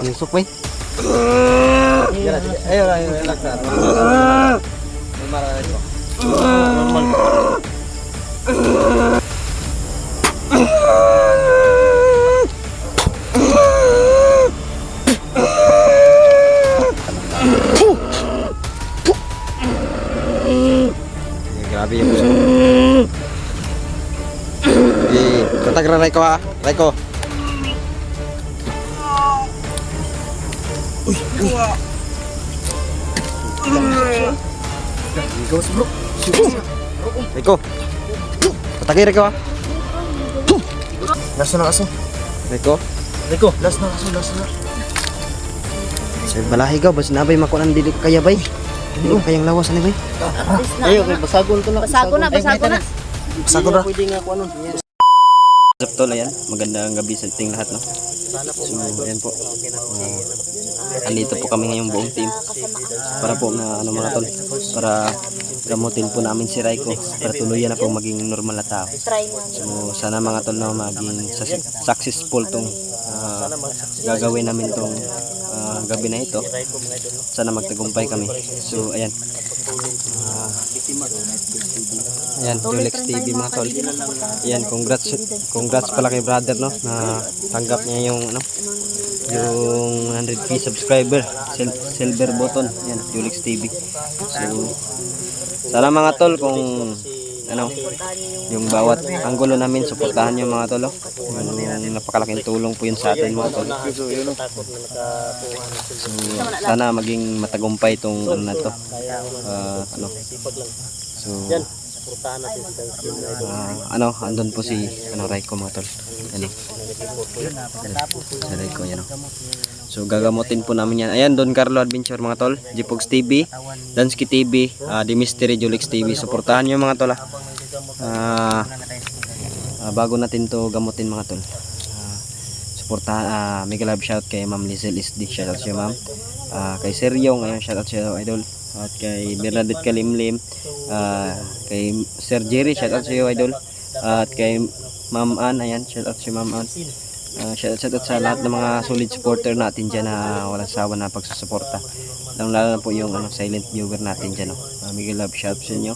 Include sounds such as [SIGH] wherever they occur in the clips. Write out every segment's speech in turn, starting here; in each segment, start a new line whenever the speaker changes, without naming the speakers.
Musok ba?
Ayun, ayun, relax na. May maraming ko.
Grabe Eh, tatag ra Raiko ha. Raiko. Raiko. Patagay Raiko ha.
Last na kaso.
Raiko.
Rico, last na kaso, last na.
Sa balahi ka, bas nabay makunan dili ka kaya bay. Hindi ko kayang lawas ani bay.
Okay, basagon ko na.
Basago na, basago na.
Basagon na. Pwede nga ako ano.
What's up tol, ayan. Magandang gabi sa ating lahat, no? So, ayan po. Uh, andito po kami ngayong buong team. Para po na ano mga tol, para gamutin po namin si Raiko para tuluyan na po maging normal na tao. So, sana mga tol na maging sus- successful tong ah, gagawin namin tong ah, gabi na ito. Sana magtagumpay kami. So, ayan. Ah, ayan, Julex TV mga tol. Ayan, congrats congrats pala kay brother no na tanggap niya yung ano yung 100k subscriber sil- silver button. Yan Julex TV so sana mga tol kung ano yung bawat anggulo namin suportahan nyo mga tol oh. yung napakalaking tulong po yun sa atin mga tol. So sana maging matagumpay itong ano na to Ah, ano. so Ah, ano, andun po si ano Raiko mga tol. Ano? Si Raiko yan. oh. So gagamutin po namin yan. Ayan, Don Carlo Adventure mga tol, Jipogs TV, Dansky TV, ah, The Mystery Julix TV. Suportahan niyo mga tol. ah. Ah, ah, bago natin to gamutin mga tol. Ah, suportahan ah, mega love shout kay Ma'am Lizel SD. Shout out siya ma'am. Ah, kay Sir Yong, ayun shout out siya idol. At kay Bernadette Kalimlim, ah, kay Sir Jerry, shout out sa iyo idol. At kay Ma'am Ann, ayan, shout out si Ma'am Ann. Ah, shout out, shout out sa lahat ng mga solid supporter natin dyan na walang sawa na pagsusuporta. Lalo lalo na po yung ano, silent viewer natin dyan. No? Uh, Miguel Love, shout out sa inyo.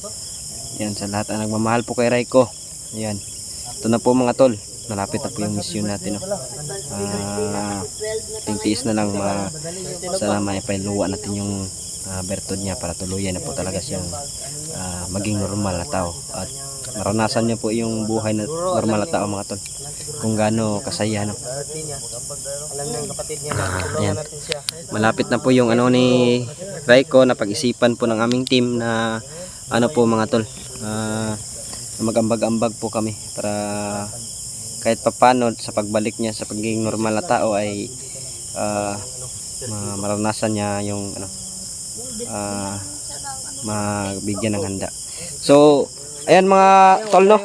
Yan, sa lahat ang nagmamahal po kay Raiko. Ayan. Ito na po mga tol. Malapit na po yung mission natin. No? Ah, tingtiis na lang ma sana may pailuwa natin yung ah, bertod niya para tuluyan na po talaga siyang ah, maging normal na tao at maranasan niyo po yung buhay na normal na tao mga tol kung gaano kasaya no
niya niya.
Ah, ayan. malapit na po yung ano ni Raiko na pag-isipan po ng aming team na ano po mga tol na mag-ambag-ambag po kami para kahit papano sa pagbalik niya sa pagiging normal na tao ay ma- maranasan niya yung ano ah, mabigyan ng handa so ayan mga tol no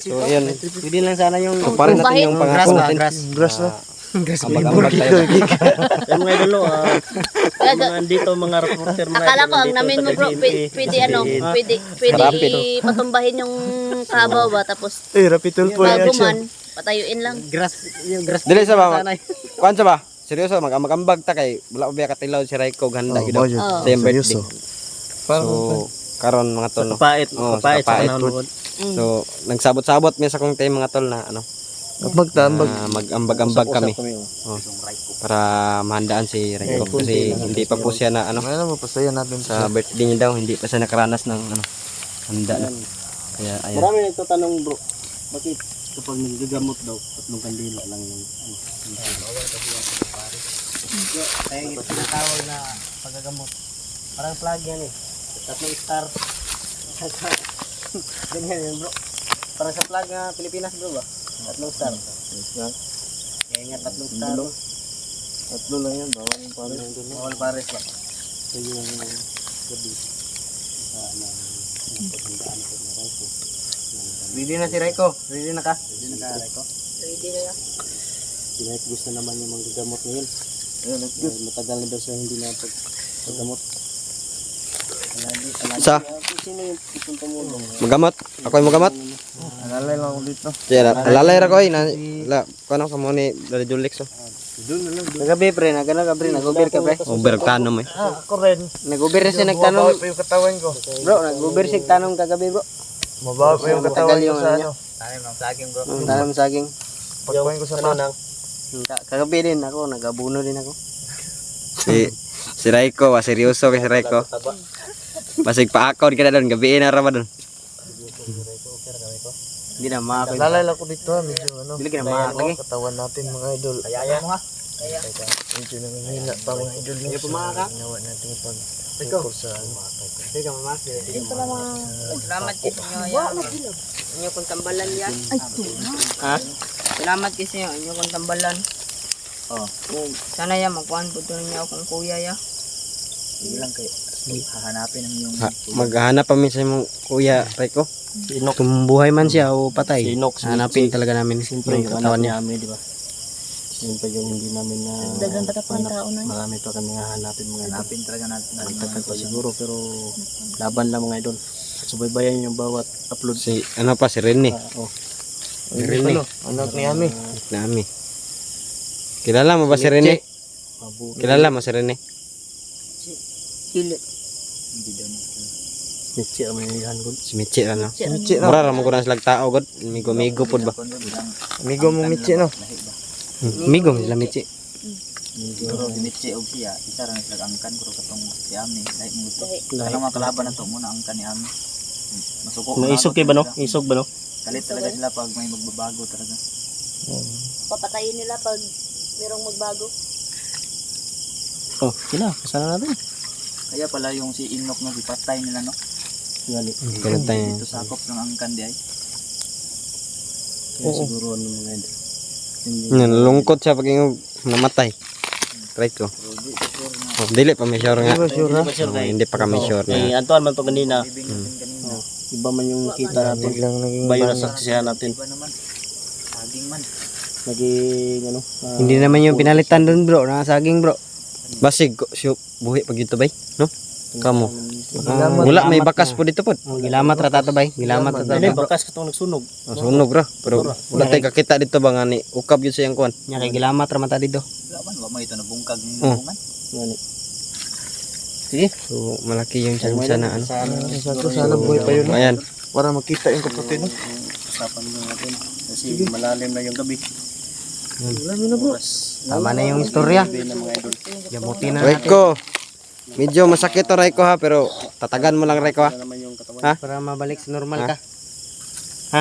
so ayan
Pwede lang sana yung
so parin natin yung
Grass
pangako natin
Grass.
Grass na.
Grass.
ambag-ambag tayo [LAUGHS]
Yung mga idolo, ah, mga dito mga reporter mga
Akala ko ang namin mo bro, pwede, pwede ano, pwede, pwede
Rapid.
ipatumbahin yung kabaw ba, tapos
Eh, rapitol po yung
bago man, patayuin lang.
Grass, yung grass.
Dili sa ba? Kuan sa ba seryoso mag-ambag ta kay wala pa biya katilaw si Raiko ganda
Oh,
gid
budget.
Oo.
sa iyang birthday
Seryoso.
so karon mga tol no
Kapait,
Oo,
kapait
sa
sa
kapait.
panahon.
Mm.
So, nagsabot-sabot mi sa kong time mga tol na ano,
Kapag tambag.
na mag-ambag-ambag kami
Usap-usap
oh, para mahandaan si Raiko kasi hindi pa po siya na ano
Ano mo, pasaya natin
sa
sa...
birthday niya daw, hindi pa siya nakaranas ng ano, handa na. Kaya ayan.
Marami nagtatanong bro, bakit kapag nagagamot daw, tatlong kandila lang yung ano, Kaya yung tinatawag na paggagamot. Parang flag yan eh. Tatlong star. [LAUGHS] Ganyan yun bro. Parang sa flag nga Pilipinas bro ba? Tatlong star. Kaya nga tatlong star.
Tatlo lang yan, bawal yung pare.
Bawal pares ba? Ito yung gabi. Sa napagandaan ko na Raiko. Ready na si Raiko? Ready na ka? Ready na ka Raiko?
Ready na yan.
Si Raiko gusto naman yung manggagamot ngayon.
Let's
Dahil matagal na daw siya hindi na pag paggamot. Kaya
Isa. Magamot. Ako yung magamot.
Alalay lang ako dito.
Sige, alalay ra ko eh. Na, la, kano ka mo ni Daddy Julix oh.
Nagabi pre, nagana ka pre, nagubir ka pre.
Uber tanom eh.
Ah, ako rin.
Nagubir na siya nagtanong.
Mabawi pa yung katawan ko.
Bro, nagubir siya tanong kagabi bro.
Mabawi pa yung katawan ko sa
ano
ano.
Ang tanong saging.
Pagpain ko sa pa.
Ka- Kagabi din ako, nagabuno din ako.
Si si Raiko, wa seryoso kay si Raiko. Basig pa ako ka na doon, gabi na ra doon.
Hindi na maako.
Alalay lang ako dito ha. Medyo ano.
Dili ka na lagi.
Katawan natin mga idol.
Kaya mo nga.
Medyo nanghihina pa mga idol.
Hindi pa maaka.
Ginawa natin pag tungkol sa ano.
Hindi ka mamak.
Salamat kasi nyo yan. Inyo kong tambalan yan. Ay,
Ha?
Salamat kasi nyo. Inyo kong tambalan.
Oh.
Kung sana yan, magkuhan po doon niya akong kuya ya.
Bilang kayo. Hahanapin ang yung
Ha, maghahanap pa minsan yung kuya Raiko.
Sinok.
Kung buhay man siya o patay.
Sinok,
Hanapin talaga namin
Siyempre,
yung katawan niya.
namin, di ba? Siyempre yung hindi namin na...
Dagan pa tapang tao na.
Marami pa kami nga hanapin mga hanapin talaga natin. Nagtagal pa siguro pero laban lang mga idol. Subaybayan yung bawat upload.
Si ano pa si Rene.
oh.
Rene.
Anak ni Ami.
Nami. Kilala mo ba si Rene? Kilala mo si Rene?
Hili.
Hindi daw na. Mitsi ang mayayhan ko.
Si Michi ano?
Michi na.
Mura ra mo ko na silang tao god. Migo migo pod ba?
Amigo mo Michi no.
Hmm, Migo sila Michi.
Siguro si Mitsi o siya, isa rin sila angkan ko katong si Ami. Dahil mo ito.
Lahi.
Alam mga kalaban na to muna angkan ni Ami. Masuko.
Naisog kay ba no? Isog ba no?
Kalit talaga sila pag may magbabago talaga.
Papatayin nila pag merong magbago.
Oh, sila. Kasama natin.
Kaya pala yung si Inok no, ipatay nila no.
Gali.
Ganun tayo.
Ito sakop ng angkan di ay. Kaya
Oo.
siguro ano mga. Hindi.
Nalungkot siya pag yung namatay. Right ko. Oh, dili pa may sure nga.
Hindi ba sure
Oh, hindi pa kami sure na.
Antoine man to kanina. Iba man yung kita natin.
Biglang naging
Iba yung nasaksihan natin.
Iba naman. Saging man.
Naging ano. ah,
Hindi naman yung pinalitan doon bro, na saging bro. Basig ko siyo buhi pag ito bay, no? Kamo. Ah, wala may bakas po dito po. Gilamat ra tato bay, gilamat ra
Dili
tato.
bakas katong nagsunog.
Oh, sunog ra, pero wala tay kakita dito ba nga ni ukab yun sa iyang kuan. Nya kay gilamat ra mata dito.
Wala man. Wala mo ito nabungkag ng
Oh.
bungan.
Sige.
So malaki yung chance na ano.
Sana.
Sana, sana buhay pa yun.
Ayan.
Para makita yung kapatid no.
Usapan mo natin. Kasi malalim na yung gabi.
Mo na bro.
Tama na yung istorya.
Gabi na mga idol.
Gamutin na Raiko. Medyo masakit to Raiko ha, pero tatagan mo lang Raiko ha.
Naman yung katawan.
Ha?
Para mabalik sa normal
ka. Ha?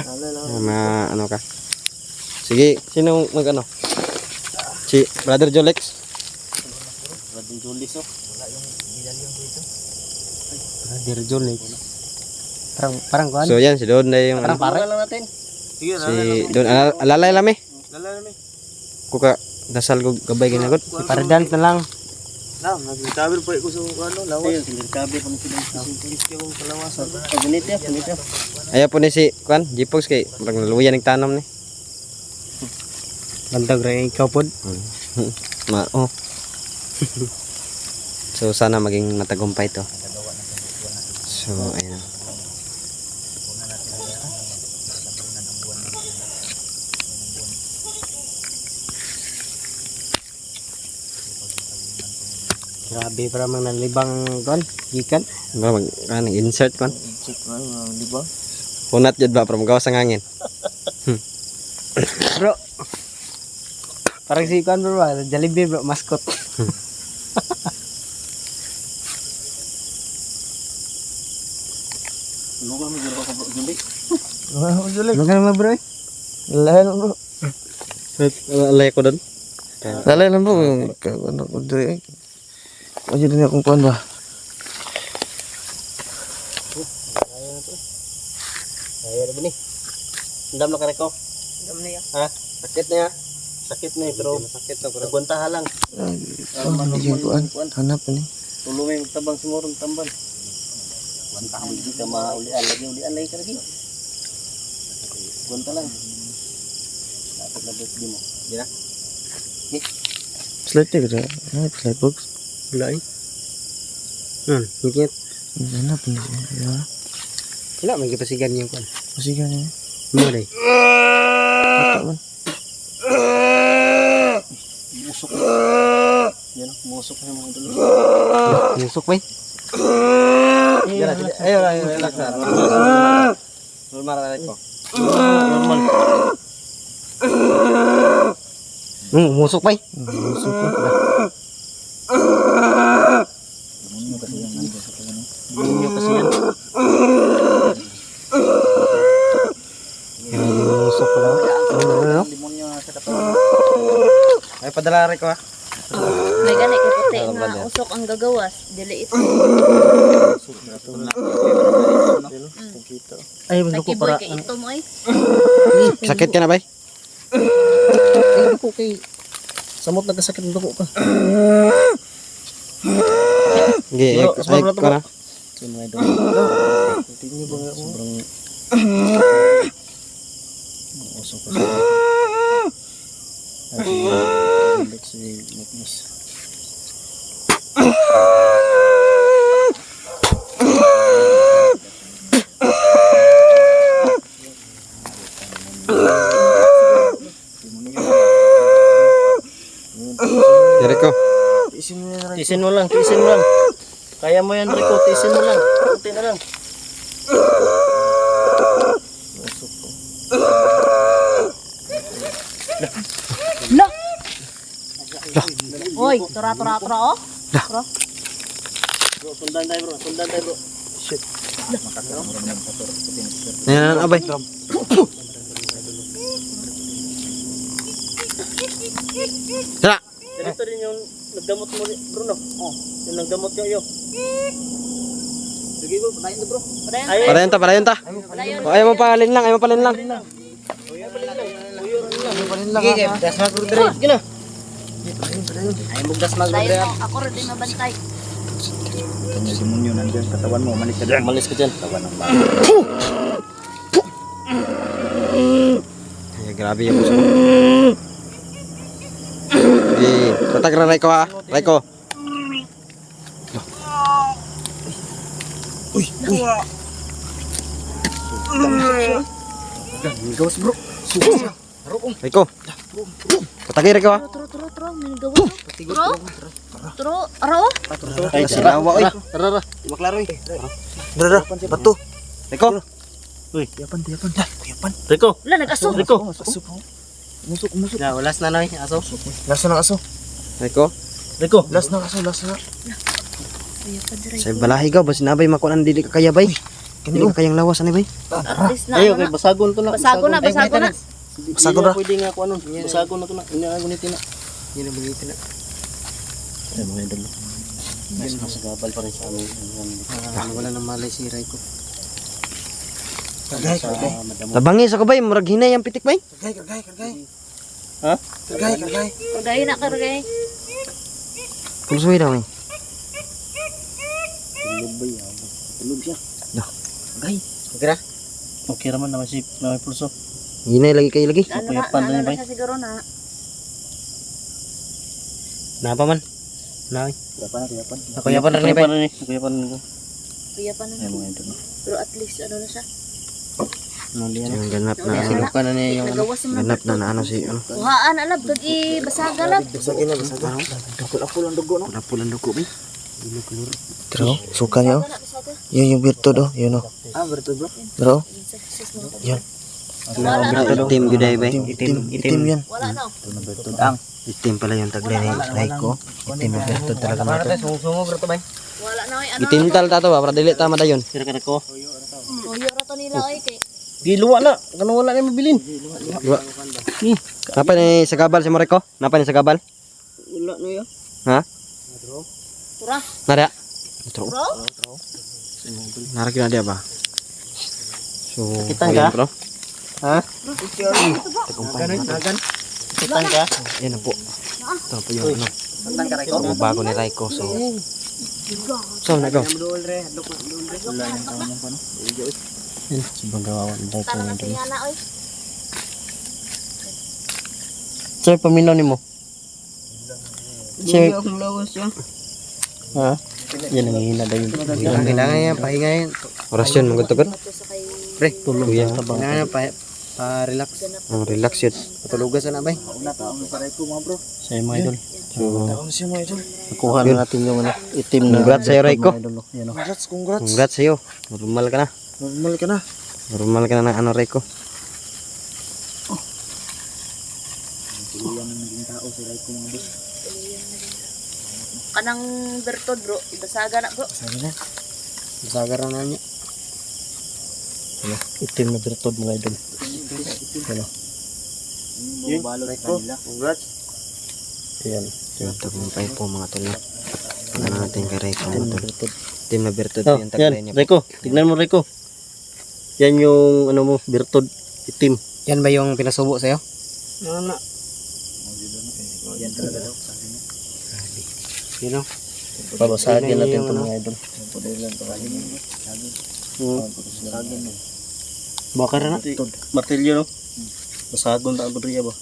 Ma ano ka? Sige, sino mag ano? Si Brother Jolex.
Rading Julis oh.
Brother Jolex. Parang parang kuan. So yan si Don na yung ano,
Pare lang natin. Sige,
si Don Alal- alalay lami.
Lala namin.
Kuka dasal ko gabay ginagot. Si Paridant na lang.
Na, nagtabir pa ko sa ano, lawas. Ayun, sinirkabi pa sila. Sinirkabi ko sa lawas. Ganito ya, ganito.
Ayaw po ni si kuan, Jipox kay parang naluya ng tanom ni. Bandag ra ikaw pod. [LAUGHS] Ma oh. [LAUGHS] so sana maging matagumpay to. So ayun. Grabe para man nalibang kon, gikan. Ba mag kan insert kon.
Na, di ba?
Punat jud ba from gawas ang hangin.
Bro. Parang si Kwan bro, ah, Jollibee bro, mascot.
Ano ka, may gano'n ka pa Juli?
Ah, Julik.
Ano ka naman bro? eh?
Alalay lang bro.
Alay ko doon.
Alalay lang bro. Ka- Ano ko diri. Aja din akong kuan ba.
Kaya na ba ni? Andam na ka rin ko.
Dam na yan.
Ha? Sakit na ya. Sakit na eh, pero sakit na. Pero guntaha lang.
Oh, hindi kuan. Hanap ni.
Tulungin tabang sumurong tambal. Gunta mo di ka maulian lagi ulian lagi ka lagi. Gunta lang. Dapat na di mo. Di na.
Slide ka ra. Ay, slide box.
Wala eh. Hmm, higit.
Ganap ni siya.
Wala, may kapasigan yung kwan.
Pasigan niya.
Day.
Bata man.
Yan, musok na mga dulo.
Musok ba? Ayo, ayo, relax na. Normal na ko.
Normal.
Hmm, musok ba?
Musok ko.
Ninyo kasi yan.
Musok pala. Ano, ano?
Limonyo sa katawan.
Ay, padala rin ko ha.
May gani kay puti nga usok ang gagawas. Dili ito.
Ay, gusto ko para
kay ito mo ay.
Sakit ka na bay?
Ay, ko kay samot nagkasakit ng dugo ka. Bro,
ay, ka na.
Sino ay dugo? Tingin ba nga sobrang usok ko Ay, si Nickness.
Dire ko.
Tisin mo lang, tisin mo lang. Kaya mo yan, Rico. Tisin mo lang. Kunti na lang. Usok ko.
La. Oy, tura tura tura oh.
Bro, sundan tayo bro. Sundan tayo bro. Shit.
Ayan, abay. Tara.
Ganito rin yung nagdamot mo, Bruno. Oh, yung nagdamot kayo. Sige bro, patayin na bro.
Padayon.
Ay,
Para yun ta, para yun ta.
Padayon.
O, Ayaw mo palin lang, ayaw mo palin lang.
Sige, das mag
Sige na.
Ay, mugdas mag
Padayon mo. Ako rin din mabantay.
Kanya demonyo nandiyan sa tawan mo. Malis ka dyan. Malis ka dyan. Tawan ng bata.
Ay, grabe yung puso ko. Sige, tatag na Raiko ha. Raiko.
Gawas bro.
Raiko. Tatagay Raiko ha.
Turo turo turo. May gawa. Turo. Turo. Aro.
Ay,
Sinawa, oy.
Tara, tara.
Maklaro eh.
Dara, bato.
Raiko.
Uy,
Yapan, yapan. Yapan.
Rico.
Wala nag-aso.
Rico.
Musok, musok.
Ya, ulas na noy, aso.
Lasa ng aso.
Raiko.
Rico.
Last na aso, last na.
Sa balahi ka, ba sinabay makuan dili ka kaya bay? Dili ka kayang lawas ani bay?
Least na.
Ayo, kay
na.
basagon to na.
Basago na,
Ay,
basago na.
Hindi
Basago
na
na.
pwede nga ako ano. Basagon na to na. Inaago ni Tina.
Yun ang bagay na.
Ay, mga idol. Mas masagabal pa rin sa amin.
Ah, wala nang malay si Raiko.
Kargay.
madamo.
Tabangis ako bay, murag hinay ang pitik bay.
Kargay, kargay, kargay.
Ha?
Kargay, kargay.
Kargay na kargay.
Pulsoy daw eh.
Tulog ba yan? Tulog siya.
Okay na?
Okay raman naman si na may pulso.
Hinay lagi kayo lagi.
Ano na,
Kuyapan
ano
niya,
na
bay?
siya siguro na.
Napa man? Nay.
Kuyapan na, kuyapan.
Ako yapan rin ni.
Kuyapan na ni. Kuyapan na ni.
Pero at least ano na siya.
Yung ganap na ano.
Silukan na niya yung ano.
Ganap na na ano si ano.
Kuhaan alab kag ibasaga lab.
Basagin na, basagin.
Apul ang dugo no.
Pulang duko bay.
Pero, suka niya oh.
Basaga basaga.
Yun yung virtud oh. Yun oh.
Ah, berto bro.
Bro,
Yun na.
Itim gyud ay bay.
Itim, itim yan.
Wala na.
Ang.
Itim pala yung taglay ni Raiko. Itim yung virtud talaga nato.
tayo sungo bro to bay.
Wala na ano.
Itim tal tato ba para dili ta madayon.
Sira ka na ko.
Tuyo ra to nila oy kay.
Di luwa na. Kano wala na mabilin.
Diba? Napa ni sa gabal si Mariko? Napa ni sa gabal?
Wala na yun.
Ha?
Tura.
Nara. Ito.
Bro.
Narak na dia ba? So,
Sakitan
ayun,
ka?
bro.
Ha?
Ganon, ganon.
Kitan ka?
Yan na po. Ito na po yung ano.
Tantang ka Raiko.
Yung bago ni Raiko. So, so na go.
Duol re, hadlok na duol re.
Wala yung taon yung pano. Sobrang Dahil
Tara
ko
na
na
siya na oy.
Sir, paminaw ni mo. Sir,
akong lawas yan.
ha? Yan ang hihina daw yun.
Ang kailangan yan, pahinga yan.
Orasyon, magutugod.
Pre,
Tulog tabang.
kailangan yan, pa, pa-relax.
Oh, relax yun.
Patulugan sana ba?
Sa mga idol.
So,
Nakuha na natin yung ano, itim na.
Congrats sa'yo, Raiko.
Yan.
Congrats, congrats.
congrats sa'yo. Normal ka na.
Normal ka na.
Normal ka na ng ano, Reiko.
Kanang bertod bro, ibasaga na bro.
Sabi na. Sagar na niya.
Itim na bertod mga idol. Ano?
Yun, Raiko. Congrats.
Ayan.
Yung tagumpay po mga tol. no? Ano natin kay Reiko
Itim
mga
na
tol. Team na Bertod
Oh,
yung
yan. Rico, tignan mo Rico. Yan yung ano mo, bertod. Itim.
Yan ba yung pinasubo sa'yo?
Ano na?
Yun o.
Babasagin
Tingnan
natin ito mga idol. Hmm. Baka na. Martilyo no? Basagon ta ang ba?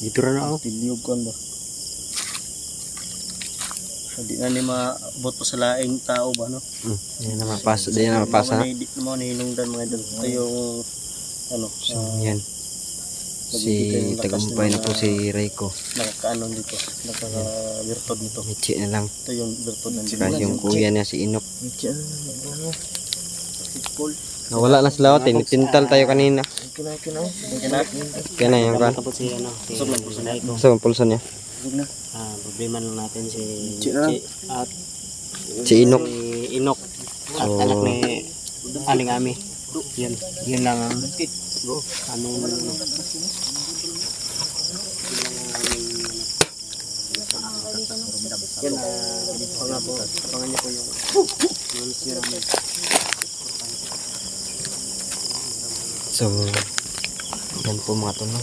Dito rin ako.
Tilyog kon ba? Hindi na ni maabot pa sa laing tao ba no?
Hmm, yan na mapasa. Di na mapasa.
Hindi naman hinungdan mga idol. Ito yung ano,
So, yan. Si tagumpay na po si Reiko.
nakakaano dito, nakaka-virtud nito.
Michi na lang.
Ito yung virtud ng
Saka yung kuya niya si Inok. Nawala na sila. oh. Tinitintal tayo kanina. Kaya na yung kan.
Ano.
So, ang pulso niya.
Ah, problema lang natin si
Chi na.
At
Si Inok.
si Inok. At
So,
anak ni Aling Ami. Yun, yun lang ang yan po, niyo po yung namin.
So, yan po mga tol. No?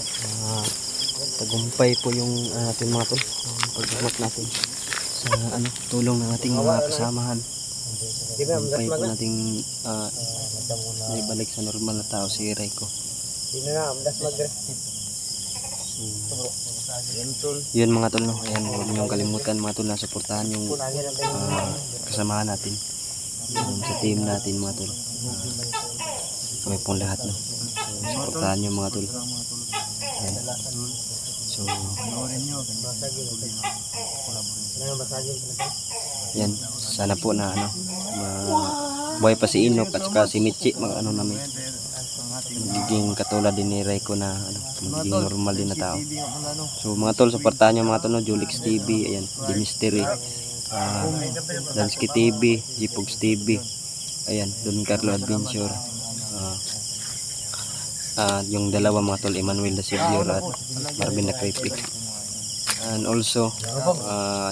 Tagumpay po yung ah, ating mga tol. Paghahanap natin sa ano, tulong ng ating mga kasamahan. Tagumpay po nating uh, naibalik sa normal na tao si
na, amdas mag
Yun mga tol, no? Ayan, huwag niyong kalimutan mga tol na suportahan yung ah, kasamahan natin. Yung sa team natin mga tol. Ah, kami pong lahat, no? So, suportahan niyo mga tol. Ayan. So, yan. Sana po na ano, buhay pa si Inok at saka si Michi, mag ano namin. Magiging katulad din ni Reiko na ano, magiging normal din na tao. So mga tol, suportahan niyo mga tol, no? Julix TV, ayan, The Mystery, uh, Dansky TV, Jipogs TV, ayan, Don Carlo Adventure, ah, ah, yung dalawa mga tol, Emmanuel da Silvio at Marvin da Creepy. And also, ah,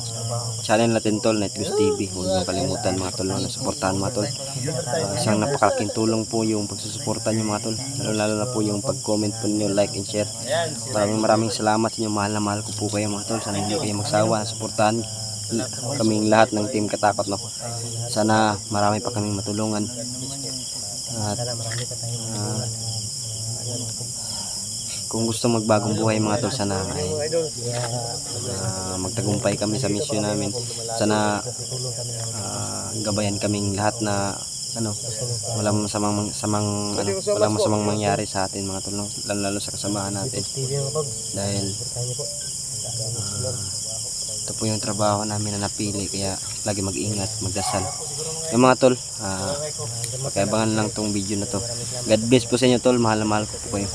channel natin tol, Nightgoose TV. Huwag niyong kalimutan mga tol, na suportahan mga tol. Ah, isang napakalaking tulong po yung pagsusuporta niyo mga tol. Lalo lalo na po yung pag-comment po niyo, like and share. Maraming maraming salamat sa inyo. Mahal na mahal ko po kayo mga tol. Sana hindi kayo magsawa. Suportahan kaming lahat ng team katakot no. Sana marami pa kaming matulungan. At ah, kung gusto magbagong buhay mga tol sana ay ah, magtagumpay kami sa mission namin. Sana ah, gabayan kaming lahat na ano walang masamang samang ano walang masamang mangyari sa atin mga tol lalo, lalo sa kasamahan natin dahil ah, ito po yung trabaho namin na napili kaya lagi mag-ingat magdasal. Yung mga tol ah, pakiabangan lang tong video na to. God bless po sa inyo tol. Mahal na mahal ko po kayo